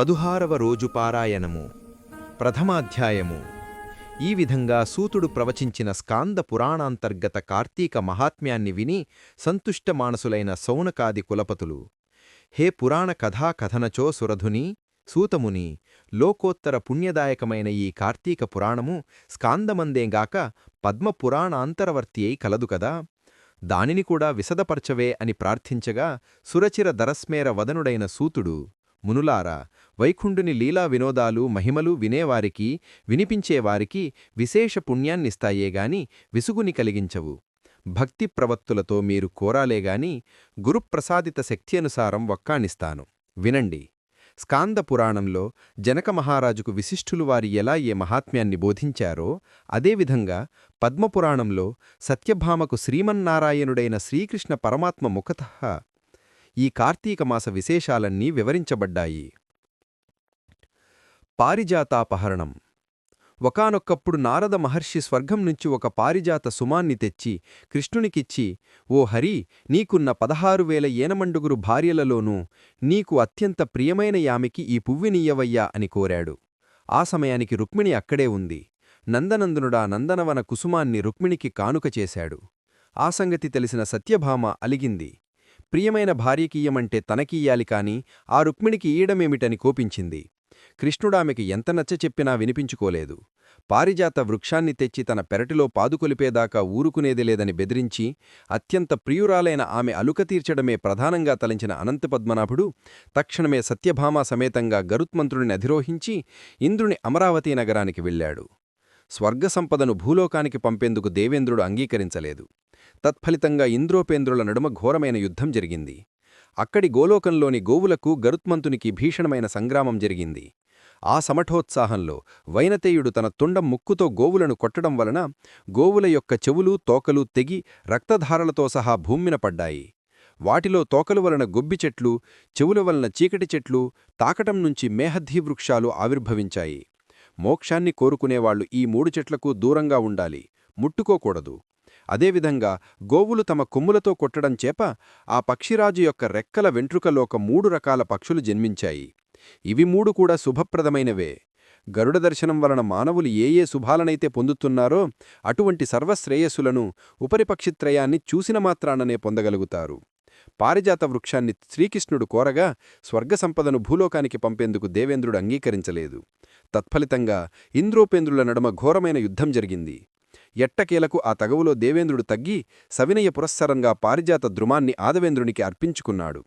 పదుహారవ రోజు పారాయణము ప్రథమాధ్యాయము. ఈ విధంగా సూతుడు ప్రవచించిన స్కాంద పురాణాంతర్గత కార్తీక మహాత్మ్యాన్ని విని సంతుష్ట మానసులైన సౌనకాది కులపతులు హే పురాణ కథా కథనచో సురధుని సూతముని లోకోత్తర పుణ్యదాయకమైన ఈ కార్తీక పురాణము స్కాందమందేగాక పద్మపురాణాంతరవర్తి అయి కలదు కదా. దానిని కూడా విశదపరచవే అని ప్రార్థించగా సురచిర దరస్మేర వదనుడైన సూతుడు మునులారా వైకుంఠుని లీలా వినోదాలు మహిమలు వినేవారికి వినిపించేవారికి విశేష పుణ్యాన్నిస్తాయేగాని విసుగుని కలిగించవు. భక్తి ప్రవత్తులతో మీరు కోరాలేగాని గురుప్రసాదిత శక్తి అనుసారం వినండి. స్కాంద పురాణంలో జనక మహారాజుకు విశిష్ఠులు వారి ఎలా ఏ మహాత్మ్యాన్ని బోధించారో అదేవిధంగా పద్మపురాణంలో సత్యభామకు శ్రీమన్నారాయణుడైన శ్రీకృష్ణ పరమాత్మ ముఖతః ఈ కార్తీకమాస విశేషాలన్నీ వివరించబడ్డాయి. పారిజాతాపహరణం. ఒకానొక్కప్పుడు నారద మహర్షి స్వర్గం నుంచి ఒక పారిజాత సుమాన్ని తెచ్చి కృష్ణునికిచ్చి ఓ హరి నీకున్న పదహారు వేల ఏనమండుగురు భార్యలలోనూ నీకు అత్యంత ప్రియమైన యామికి ఈ పువ్వినియ్యవయ్యా అని కోరాడు. ఆ సమయానికి రుక్మిణి అక్కడే ఉంది. నందనందనుడా నందనవన కుసుమాన్ని రుక్మిణికి కానుక చేశాడు. ఆ సంగతి తెలిసిన సత్యభామ అలిగింది. ప్రియమైన భార్యకియ్యమంటే తనకియ్యాలి కాని ఆ రుక్మిణికి ఈయడమేమిటని కోపించింది. కృష్ణుడామెకి ఎంత నచ్చ చెప్పినా వినిపించుకోలేదు. పారిజాత వృక్షాన్ని తెచ్చి తన పెరటిలో పాదుకొలిపేదాకా ఊరుకునేది లేదని బెదిరించి అత్యంత ప్రియురాలైన ఆమె అలుక తీర్చడమే ప్రధానంగా తలంచిన అనంతపద్మనాభుడు తక్షణమే సత్యభామా సమేతంగా గరుత్మంత్రుడిని అధిరోహించి ఇంద్రుని అమరావతీ నగరానికి వెళ్ళాడు. స్వర్గసంపదను భూలోకానికి పంపేందుకు దేవేంద్రుడు అంగీకరించలేదు. తత్ఫలితంగా ఇంద్రోపేంద్రుల నడుమ ఘోరమైన యుద్ధం జరిగింది. అక్కడి గోలోకంలోని గోవులకు గరుత్మంతునికి భీషణమైన సంగ్రామం జరిగింది. ఆ సమఠోత్సాహంలో వైనతేయుడు తన తుండం ముక్కుతో గోవులను కొట్టడం వలన గోవుల యొక్క చెవులు తోకలు తెగి రక్తధారలతో సహా భూమిన పడ్డాయి. వాటిలో తోకలు వలన గొబ్బి చెట్లు చెవుల వలన చీకటి చెట్లు తాకటం నుంచి మేహద్ధీ వృక్షాలు ఆవిర్భవించాయి. మోక్షాన్ని కోరుకునేవాళ్ళు ఈ మూడు చెట్లకు దూరంగా ఉండాలి ముట్టుకోకూడదు. అదేవిధంగా గోవులు తమ కొమ్ములతో కొట్టడం చేప ఆ పక్షిరాజు యొక్క రెక్కల వెంట్రుకలోక మూడు రకాల పక్షులు జన్మించాయి. ఇవి మూడు కూడా శుభప్రదమైనవే. గరుడ దర్శనం వలన మానవులు ఏ ఏ శుభాలనైతే పొందుతున్నారో అటువంటి సర్వశ్రేయస్సులను ఉపరిపక్షిత్రయాన్ని చూసిన మాత్రాననే పొందగలుగుతారు. పారిజాత వృక్షాన్ని శ్రీకృష్ణుడు కోరగా స్వర్గసంపదను భూలోకానికి పంపేందుకు దేవేంద్రుడు అంగీకరించలేదు. తత్ఫలితంగా ఇంద్రోపేంద్రుల నడుమ ఘోరమైన యుద్ధం జరిగింది. ఎట్టకేలకు ఆ తగవులో దేవేంద్రుడు తగ్గి సవినయ పురస్సరంగా పారిజాత ద్రుమాన్ని ఆదవేంద్రునికి అర్పించుకున్నాడు.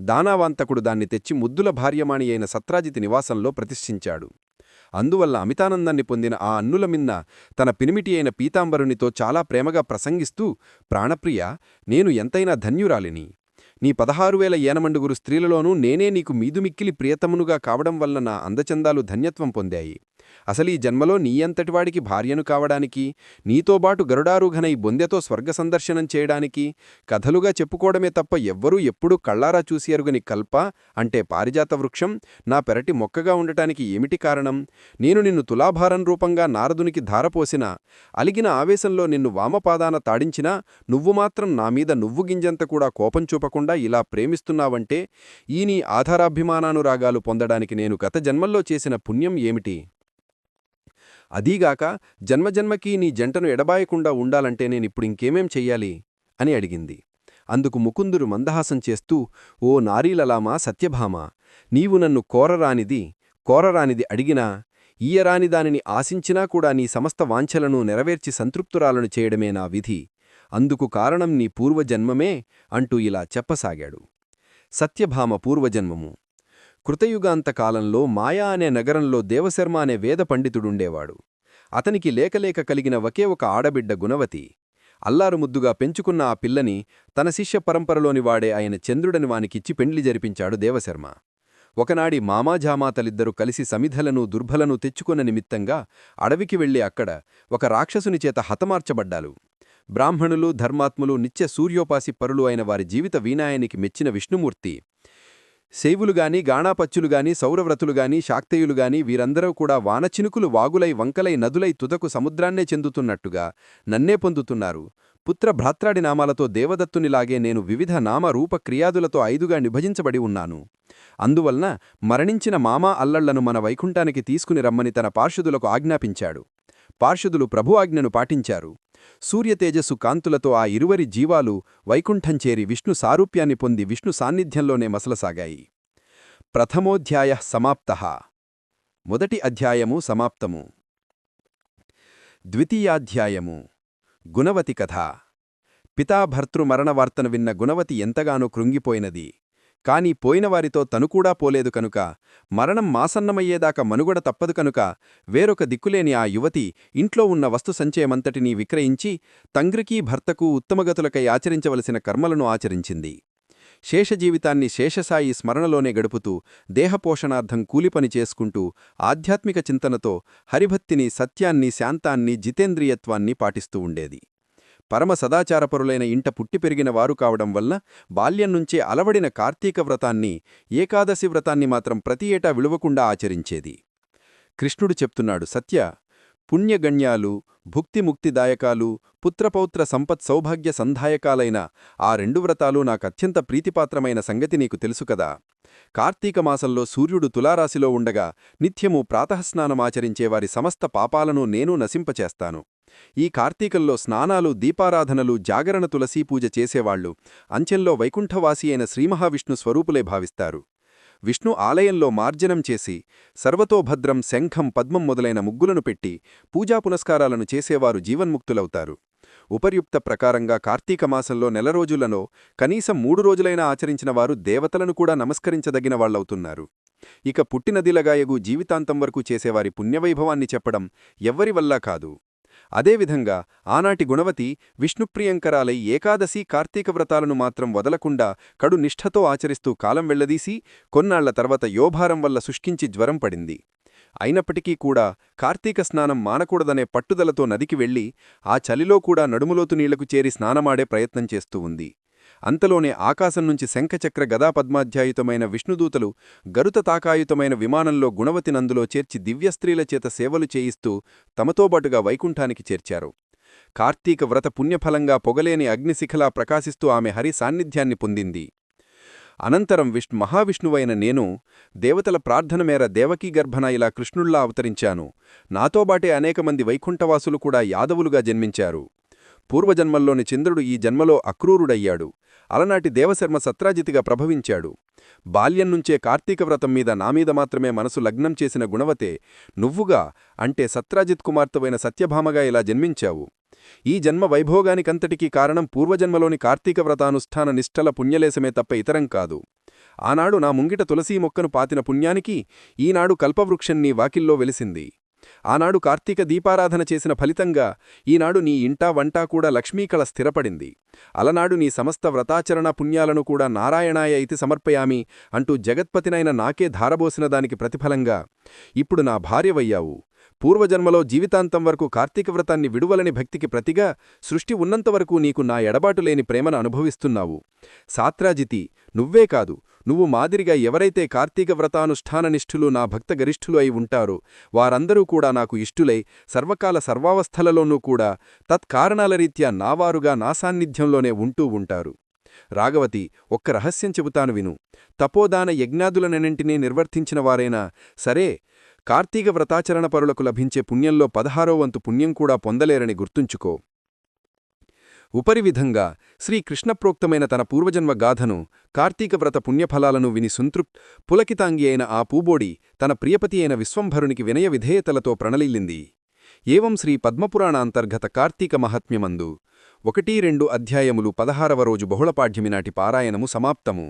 దానావాంతకుడు దాన్ని తెచ్చి ముద్దుల భార్యమాణి అయిన సత్రాజితి నివాసంలో ప్రతిష్ఠించాడు. అందువల్ల అమితానందాన్ని పొందిన ఆ అన్నుల మిన్న తన పినిమిటి అయిన పీతాంబరునితో చాలా ప్రేమగా ప్రసంగిస్తూ ప్రాణప్రియ నేను ఎంతైనా ధన్యురాలిని. నీ పదహారు వేల ఏనమండుగురు స్త్రీలలోనూ నేనే నీకు మీదుమిక్కిలి ప్రియతమునుగా కావడం వల్ల నా అందచందాలు ధన్యత్వం పొందాయి. అసలీ జన్మలో నీయంతటివాడికి భార్యను కావడానికి నీతోబాటు గరుడారూఘనై బొందెతో స్వర్గ సందర్శనం చేయడానికి కథలుగా చెప్పుకోవడమే తప్ప ఎవ్వరూ ఎప్పుడూ కళ్ళారా చూసి ఎరుగని కల్ప అంటే పారిజాత వృక్షం నా పెరటి మొక్కగా ఉండటానికి ఏమిటి కారణం? నేను నిన్ను తులాభారం రూపంగా నారదునికి ధారపోసినా అలిగిన ఆవేశంలో నిన్ను వామపాదాన తాడించినా నువ్వు మాత్రం నా మీద నువ్వు గింజంత కూడా కోపం చూపకుండా ఇలా ప్రేమిస్తున్నావంటే ఈ నీ ఆధారాభిమానానురాగాలు పొందడానికి నేను గత జన్మల్లో చేసిన పుణ్యం ఏమిటి? అదీగాక జన్మజన్మకి నీ జంటను ఎడబాయకుండా ఉండాలంటే నేనిప్పుడు ఇంకేమేం చెయ్యాలి? అని అడిగింది. అందుకు ముకుందురు మందహాసం చేస్తూ ఓ నారీలలామా సత్యభామ నీవు నన్ను కోరరానిది కోరరానిది అడిగినా ఈయరాని దానిని ఆశించినా కూడా నీ సమస్త వాంఛలను నెరవేర్చి సంతృప్తురాలను చేయడమే నా విధి. అందుకు కారణం నీ పూర్వజన్మమే అంటూ ఇలా చెప్పసాగాడు. సత్యభామ పూర్వజన్మము. కృతయుగాంతకాలంలో మాయా అనే నగరంలో దేవశర్మ అనే వేద పండితుడుండేవాడు. అతనికి లేకలేక కలిగిన ఒకే ఒక ఆడబిడ్డ గుణవతి. అల్లారు ముద్దుగా పెంచుకున్న ఆ పిల్లని తన శిష్య పరంపరలోని వాడే ఆయన చంద్రుడని వానికిచ్చి పెండ్లి జరిపించాడు దేవశర్మ. ఒకనాడి మామాజామాతలిద్దరూ కలిసి సమిధలను దుర్భలను తెచ్చుకున్న నిమిత్తంగా అడవికి వెళ్ళి అక్కడ ఒక రాక్షసుని చేత హతమార్చబడ్డాలు. బ్రాహ్మణులు ధర్మాత్ములు నిత్య సూర్యోపాసి పరులు అయిన వారి జీవిత వీనాయనికి మెచ్చిన విష్ణుమూర్తి. శైవులుగాని గాణాపచ్చులుగాని సౌరవ్రతులుగాని శాక్తేయులుగాని వీరందరూ కూడా వానచినుకులు వాగులై వంకలై నదులై తుదకు సముద్రాన్నే చెందుతున్నట్టుగా నన్నే పొందుతున్నారు. పుత్ర భ్రాత్రాడి నామాలతో దేవదత్తునిలాగే నేను వివిధ నామ రూప క్రియాదులతో ఐదుగా విభజించబడి ఉన్నాను. అందువలన మరణించిన మామా అల్లళ్ళను మన వైకుంఠానికి తీసుకుని రమ్మని తన పార్షుదులకు ఆజ్ఞాపించాడు. పార్షుదులు ప్రభు ఆజ్ఞను పాటించారు. సూర్యతేజస్సు కాంతులతో ఆ ఇరువరి జీవాలు వైకుంఠం చేరి విష్ణు సారూప్యాన్ని పొంది విష్ణు సాన్నిధ్యంలోనే మసలసాగాయి. ప్రథమోధ్యాయ సమాప్త. మొదటి అధ్యాయము సమాప్తము. ద్వితీయాధ్యాయము. గుణవతి కథ. పితాభర్తృమరణవార్తను విన్న గుణవతి ఎంతగానో కృంగిపోయినది. కాని పోయినవారితో తనుకూడా పోలేదు కనుక. మరణం మాసన్నమయ్యేదాకా మనుగడ తప్పదు కనుక. వేరొక దిక్కులేని ఆ యువతి ఇంట్లో ఉన్న వస్తు సంచయమంతటినీ విక్రయించి తంగ్రికీ భర్తకు ఉత్తమగతులకై ఆచరించవలసిన కర్మలను ఆచరించింది. శేషజీవితాన్ని శేషసాయి స్మరణలోనే గడుపుతూ దేహపోషణార్థం కూలిపని చేసుకుంటూ ఆధ్యాత్మిక చింతనతో హరిభక్తిని సత్యాన్ని శాంతాన్ని జితేంద్రియత్వాన్ని పాటిస్తూ ఉండేది. పరమ సదాచారపరులైన ఇంట పుట్టి పెరిగిన వారు కావడం వల్ల బాల్యం నుంచే అలవడిన కార్తీక వ్రతాన్ని ఏకాదశి వ్రతాన్ని మాత్రం ప్రతి ఏటా విలువకుండా ఆచరించేది. కృష్ణుడు చెప్తున్నాడు సత్య పుణ్యగణ్యాలు భుక్తిముక్తిదాయకాలు పుత్రపౌత్ర సంపత్ సౌభాగ్య సంధాయకాలైన ఆ రెండు వ్రతాలు నాకత్యంత ప్రీతిపాత్రమైన సంగతి నీకు తెలుసు కదా. కార్తీక మాసంలో సూర్యుడు తులారాశిలో ఉండగా నిత్యము ప్రాతఃస్నానమాచరించేవారి సమస్త పాపాలను నేను నశింపచేస్తాను. ఈ కార్తీకంలో స్నానాలు దీపారాధనలు జాగరణ తులసీపూజ చేసేవాళ్ళు అంచెల్లో వైకుంఠవాసి అయిన శ్రీమహావిష్ణు స్వరూపులే భావిస్తారు. విష్ణు ఆలయంలో మార్జనం చేసి సర్వతోభద్రం శంఖం పద్మం మొదలైన ముగ్గులను పెట్టి పూజా పునస్కారాలను చేసేవారు జీవన్ముక్తులవుతారు. ఉపర్యుక్త ప్రకారంగా కార్తీక మాసంలో నెల రోజులలో కనీసం మూడు రోజులైనా ఆచరించిన వారు దేవతలను కూడా నమస్కరించదగిన వాళ్ళవుతున్నారు ఇక పుట్టినదిలగాయగు జీవితాంతం వరకు చేసేవారి పుణ్యవైభవాన్ని చెప్పడం ఎవ్వరి వల్లా కాదు. అదేవిధంగా ఆనాటి గుణవతి విష్ణుప్రియంకరాలై ఏకాదశి కార్తీక వ్రతాలను మాత్రం వదలకుండా కడు నిష్ఠతో ఆచరిస్తూ కాలం వెళ్ళదీసి కొన్నాళ్ళ తర్వాత యోభారం వల్ల శుష్కించి జ్వరం పడింది. అయినప్పటికీ కూడా కార్తీక స్నానం మానకూడదనే పట్టుదలతో నదికి వెళ్ళి ఆ చలిలో కూడా నడుములోతు నీళ్ళకు చేరి స్నానమాడే ప్రయత్నం చేస్తూ ఉంది. అంతలోనే ఆకాశం నుంచి శంఖచక్ర గదాపద్మాధ్యాయుతమైన విష్ణుదూతలు గరుత తాకాయుతమైన విమానంలో గుణవతి నందులో చేర్చి దివ్యస్త్రీల చేత సేవలు చేయిస్తూ తమతోబాటుగా వైకుంఠానికి చేర్చారు. కార్తీక వ్రత పుణ్యఫలంగా పొగలేని అగ్నిశిఖలా ప్రకాశిస్తూ ఆమె హరి సాన్నిధ్యాన్ని పొందింది. అనంతరం విష్ణు మహావిష్ణువైన నేను దేవతల ప్రార్థన మేర దేవకీ గర్భన ఇలా కృష్ణుల్లా అవతరించాను. నాతోబాటే అనేకమంది వైకుంఠవాసులు కూడా యాదవులుగా జన్మించారు. పూర్వజన్మల్లోని చంద్రుడు ఈ జన్మలో అక్రూరుడయ్యాడు. అలనాటి దేవశర్మ సత్రాజితిగా ప్రభవించాడు. బాల్యం నుంచే కార్తీక వ్రతం మీద నామీద మాత్రమే మనసు లగ్నం చేసిన గుణవతే నువ్వుగా అంటే సత్రాజిత్ కుమార్తెవైన సత్యభామగా ఇలా జన్మించావు. ఈ జన్మ వైభోగానికంతటికీ కారణం పూర్వజన్మలోని కార్తీక వ్రతానుష్ఠాన నిష్ఠల పుణ్యలేశమే తప్ప ఇతరం కాదు. ఆనాడు నా ముంగిట తులసీ మొక్కను పాతిన పుణ్యానికి ఈనాడు కల్పవృక్షం నీ వాకిల్లో వెలిసింది. ఆనాడు కార్తీక దీపారాధన చేసిన ఫలితంగా ఈనాడు నీ ఇంటా వంటా కూడా లక్ష్మీకళ స్థిరపడింది. అలనాడు నీ సమస్త వ్రతాచరణ పుణ్యాలను కూడా నారాయణాయ ఇతి సమర్పయామి అంటూ జగత్పతినైన నాకే ధారబోసిన దానికి ప్రతిఫలంగా ఇప్పుడు నా భార్యవయ్యావు. పూర్వజన్మలో జీవితాంతం వరకు కార్తీక వ్రతాన్ని విడువలని భక్తికి ప్రతిగా సృష్టి ఉన్నంతవరకు నీకు నా ఎడబాటులేని ప్రేమను అనుభవిస్తున్నావు. సాత్రాజితి నువ్వే కాదు నువ్వు మాదిరిగా ఎవరైతే కార్తీక వ్రతానుష్ఠాననిష్ఠులు నా భక్త గరిష్ఠులు అయి ఉంటారో వారందరూ కూడా నాకు ఇష్టులై సర్వకాల సర్వావస్థలలోనూ కూడా తత్కారణాల రీత్యా నావారుగా నా సాన్నిధ్యంలోనే ఉంటూ ఉంటారు. రాగవతి ఒక్క రహస్యం చెబుతాను విను. తపోదాన యజ్ఞాదులనన్నింటినీ నిర్వర్తించిన వారైనా సరే కార్తీక వ్రతాచరణ పరులకు లభించే పుణ్యంలో పదహారో వంతు పుణ్యం కూడా పొందలేరని గుర్తుంచుకో. ఉపరివిధంగా శ్రీకృష్ణప్రోక్తమైన తన పూర్వజన్మ గాథను కార్తీక వ్రత పుణ్యఫలాలను విని సంతృప్ పులకితాంగి అయిన ఆ పూబోడి తన ప్రియపతి అయిన విశ్వంభరునికి వినయ విధేయతలతో ప్రణలిల్లింది. ఏవం శ్రీ పద్మపురాణాంతర్గత కార్తీక మహాత్మ్యమందు ఒకటి రెండు అధ్యాయములు పదహారవ రోజు బహుళపాఠ్యమినాటి పారాయణము సమాప్తము.